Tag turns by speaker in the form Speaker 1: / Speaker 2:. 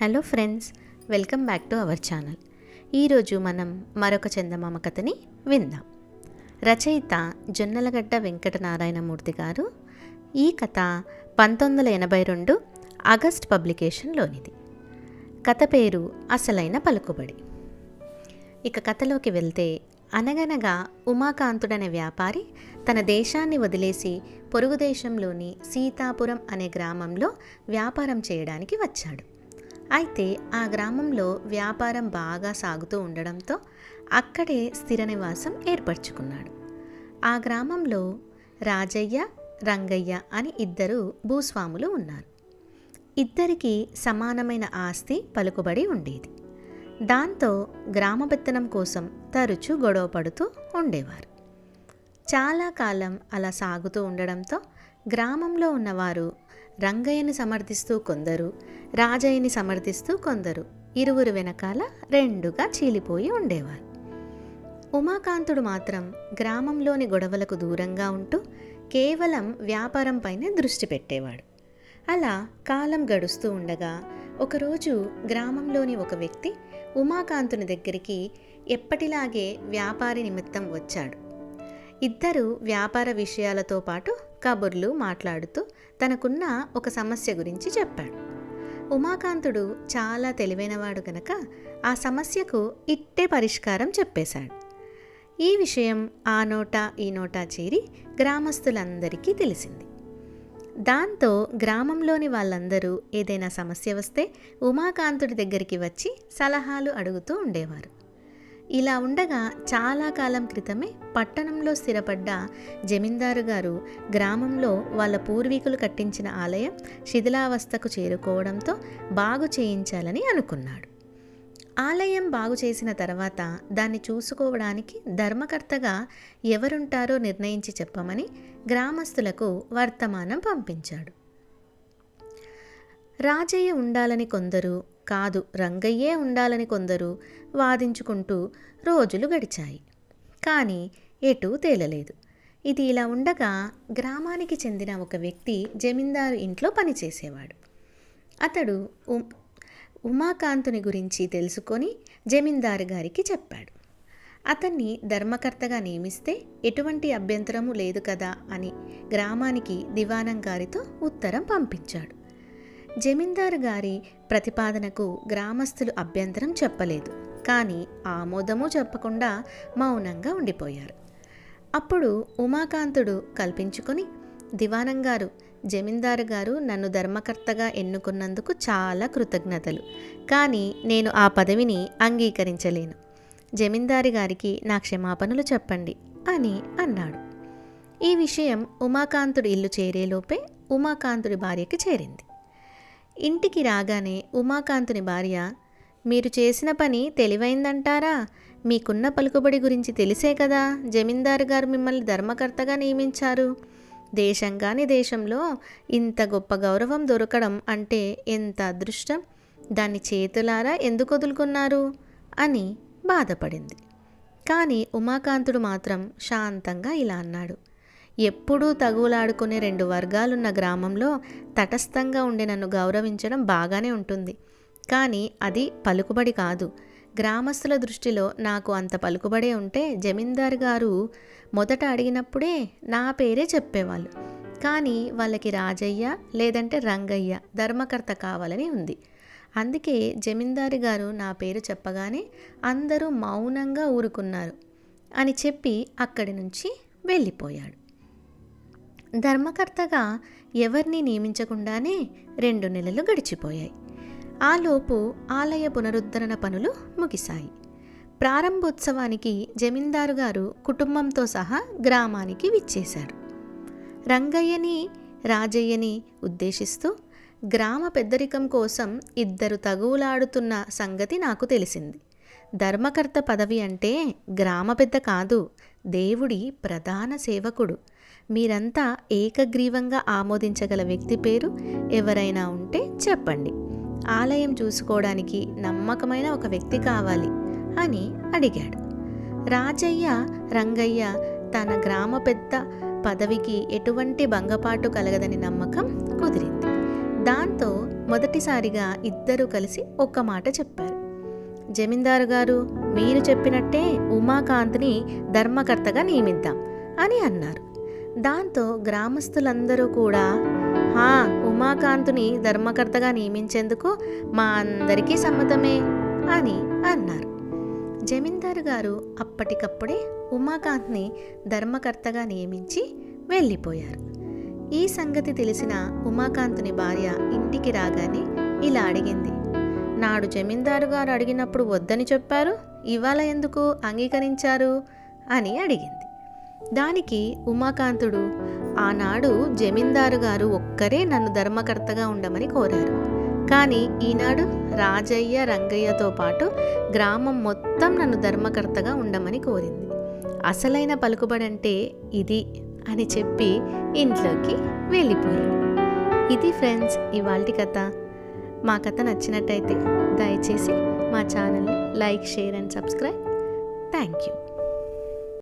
Speaker 1: Hello friends welcome back to our channel. ఈరోజు మనం మరొక చందమామ కథని విందాం. రచయిత జొన్నలగడ్డ వెంకటనారాయణమూర్తి గారు ఈ కథ పంతొమ్మిది వందల ఎనభై రెండు ఆగస్ట్ పబ్లికేషన్లోనిది. కథ పేరు అసలైన పలుకుబడి. ఇక కథలోకి వెళ్తే అనగనగా ఉమాకాంతుడనే వ్యాపారి తన దేశాన్ని వదిలేసి పొరుగు దేశంలోని సీతాపురం అనే గ్రామంలో వ్యాపారం చేయడానికి వచ్చాడు. అయితే ఆ గ్రామంలో వ్యాపారం బాగా సాగుతూ ఉండడంతో అక్కడే స్థిర నివాసం ఏర్పరచుకున్నాడు. ఆ గ్రామంలో రాజయ్య రంగయ్య అని ఇద్దరు భూస్వాములు ఉన్నారు. ఇద్దరికీ సమానమైన ఆస్తి పలుకుబడి ఉండేది. దాంతో గ్రామ పెత్తనం కోసం తరచూ గొడవ పడుతూ ఉండేవారు. చాలా కాలం అలా సాగుతూ ఉండడంతో గ్రామంలో ఉన్నవారు రంగయ్యని సమర్థిస్తూ కొందరు రాజయ్యని సమర్థిస్తూ కొందరు. ఇరువురు వెనకాల రెండుగా చీలిపోయి ఉండేవారు. ఉమాకాంతుడు మాత్రం గ్రామంలోని గొడవలకు దూరంగా ఉంటూ కేవలం వ్యాపారంపైనే దృష్టి పెట్టేవాడు. అలా కాలం గడుస్తూ ఉండగా ఒకరోజు గ్రామంలోని ఒక వ్యక్తి ఉమాకాంతుని దగ్గరికి ఎప్పటిలాగే వ్యాపారి నిమిత్తం వచ్చాడు. ఇద్దరు వ్యాపార విషయాలతో పాటు కబుర్లు మాట్లాడుతూ తనకున్న ఒక సమస్య గురించి చెప్పాడు. ఉమాకాంతుడు చాలా తెలివైనవాడు గనక ఆ సమస్యకు ఇట్టే పరిష్కారం చెప్పేశాడు. ఈ విషయం ఆ నోటా ఈ నోటా చేరి గ్రామస్తులందరికీ తెలిసింది. దాంతో గ్రామంలోని వాళ్ళందరూ ఏదైనా సమస్య వస్తే ఉమాకాంతుడి దగ్గరికి వచ్చి సలహాలు అడుగుతూ ఉండేవారు. ఇలా ఉండగా చాలా కాలం క్రితమే పట్టణంలో స్థిరపడ్డ జమీందారు గారు గ్రామంలో వాళ్ళ పూర్వీకులు కట్టించిన ఆలయం శిథిలావస్థకు చేరుకోవడంతో బాగు చేయించాలని అనుకున్నాడు. ఆలయం బాగు చేసిన తర్వాత దాన్ని చూసుకోవడానికి ధర్మకర్తగా ఎవరుంటారో నిర్ణయించి చెప్పమని గ్రామస్తులకు వర్తమానం పంపించాడు. రాజయ్య ఉండాలని కొందరు కాదు రంగయ్యే ఉండాలని కొందరు వాదించుకుంటూ రోజులు గడిచాయి. కానీ ఎటూ తేలలేదు. ఇది ఇలా ఉండగా గ్రామానికి చెందిన ఒక వ్యక్తి జమీందారు ఇంట్లో పనిచేసేవాడు. అతడు ఉమాకాంతుని గురించి తెలుసుకొని జమీందారు గారికి చెప్పాడు. అతన్ని ధర్మకర్తగా నియమిస్తే ఎటువంటి అభ్యంతరము లేదు కదా అని గ్రామానికి దివానం గారితో ఉత్తరం పంపించాడు. జమీందారు గారి ప్రతిపాదనకు గ్రామస్తులు అభ్యంతరం చెప్పలేదు. కానీ ఆమోదము చెప్పకుండా మౌనంగా ఉండిపోయారు. అప్పుడు ఉమాకాంతుడు కల్పించుకొని దివానం గారు జమీందారు గారు నన్ను ధర్మకర్తగా ఎన్నుకున్నందుకు చాలా కృతజ్ఞతలు. కానీ నేను ఆ పదవిని అంగీకరించలేను. జమీందారి గారికి నా క్షమాపణలు చెప్పండి అని అన్నాడు. ఈ విషయం ఉమాకాంతుడి ఇల్లు చేరేలోపే ఉమాకాంతుడి భార్యకి చేరింది. ఇంటికి రాగానే ఉమాకాంతుని భార్య మీరు చేసిన పని తెలివైందంటారా? మీకున్న పలుకుబడి గురించి తెలిసే కదా? జమీందారు గారు మిమ్మల్ని ధర్మకర్తగా నియమించారు. దేశం కాని దేశంలో ఇంత గొప్ప గౌరవం దొరకడం అంటే ఎంత అదృష్టం? దాన్ని చేతులారా ఎందుకు వదులుకున్నారు? అని బాధపడింది. కానీ ఉమాకాంతుడు మాత్రం శాంతంగా ఇలా అన్నాడు. ఎప్పుడూ తగులాడుకునే రెండు వర్గాలున్న గ్రామంలో తటస్థంగా ఉండి నన్ను గౌరవించడం బాగానే ఉంటుంది. కానీ అది పలుకుబడి కాదు. గ్రామస్తుల దృష్టిలో నాకు అంత పలుకుబడే ఉంటే జమీందారు గారు మొదట అడిగినప్పుడే నా పేరే చెప్పేవాళ్ళు. కానీ వాళ్ళకి రాజయ్య లేదంటే రంగయ్య ధర్మకర్త కావాలని ఉంది. అందుకే జమీందారు గారు నా పేరు చెప్పగానే అందరూ మౌనంగా ఊరుకున్నారు అని చెప్పి అక్కడి నుంచి వెళ్ళిపోయాడు. ధర్మకర్తగా ఎవరిని నియమించకుండానే రెండు నెలలు గడిచిపోయాయి. ఆలోపు ఆలయ పునరుద్ధరణ పనులు ముగిశాయి. ప్రారంభోత్సవానికి జమీందారు గారు కుటుంబంతో సహా గ్రామానికి విచ్చేశారు. రంగయ్యని రాజయ్యని ఉద్దేశిస్తూ గ్రామ పెద్దరికం కోసం ఇద్దరు తగువులాడుతున్న సంగతి నాకు తెలిసింది. ధర్మకర్త పదవి అంటే గ్రామ పెద్ద కాదు దేవుడి ప్రధాన సేవకుడు. మీరంతా ఏకగ్రీవంగా ఆమోదించగల వ్యక్తి పేరు ఎవరైనా ఉంటే చెప్పండి. ఆలయం చూసుకోవడానికి నమ్మకమైన ఒక వ్యక్తి కావాలి అని అడిగాడు. రాజయ్య రంగయ్య తన గ్రామ పెద్ద పదవికి ఎటువంటి భంగపాటు కలగదని నమ్మకం కుదిరింది. దాంతో మొదటిసారిగా ఇద్దరూ కలిసి ఒక్క మాట చెప్పారు. జమీందారు గారు మీరు చెప్పినట్టే ఉమాకాంత్ని ధర్మకర్తగా నియమిద్దాం అని అన్నారు. దాంతో గ్రామస్తులందరూ కూడా హా ఉమాకాంతుని ధర్మకర్తగా నియమించేందుకు మా అందరికీ సమ్మతమే అని అన్నారు. జమీందారు గారు అప్పటికప్పుడే ఉమాకాంత్ని ధర్మకర్తగా నియమించి వెళ్ళిపోయారు. ఈ సంగతి తెలిసిన ఉమాకాంతుని భార్య ఇంటికి రాగానే ఇలా అడిగింది. నాడు జమీందారు గారు అడిగినప్పుడు వద్దని చెప్పారు ఇవాళ ఎందుకు అంగీకరించారు? అని అడిగింది. దానికి ఉమాకాంతుడు ఆనాడు జమీందారు గారు ఒక్కరే నన్ను ధర్మకర్తగా ఉండమని కోరారు. కానీ ఈనాడు రాజయ్య రంగయ్యతో పాటు గ్రామం మొత్తం నన్ను ధర్మకర్తగా ఉండమని కోరింది. అసలైన పలుకుబడంటే ఇది అని చెప్పి ఇంట్లోకి వెళ్ళిపోయాడు ఇది ఫ్రెండ్స్ ఇవాల్టి కథ. మా కథ నచ్చినట్టయితే దయచేసి మా ఛానల్ని like share and subscribe. Thank you.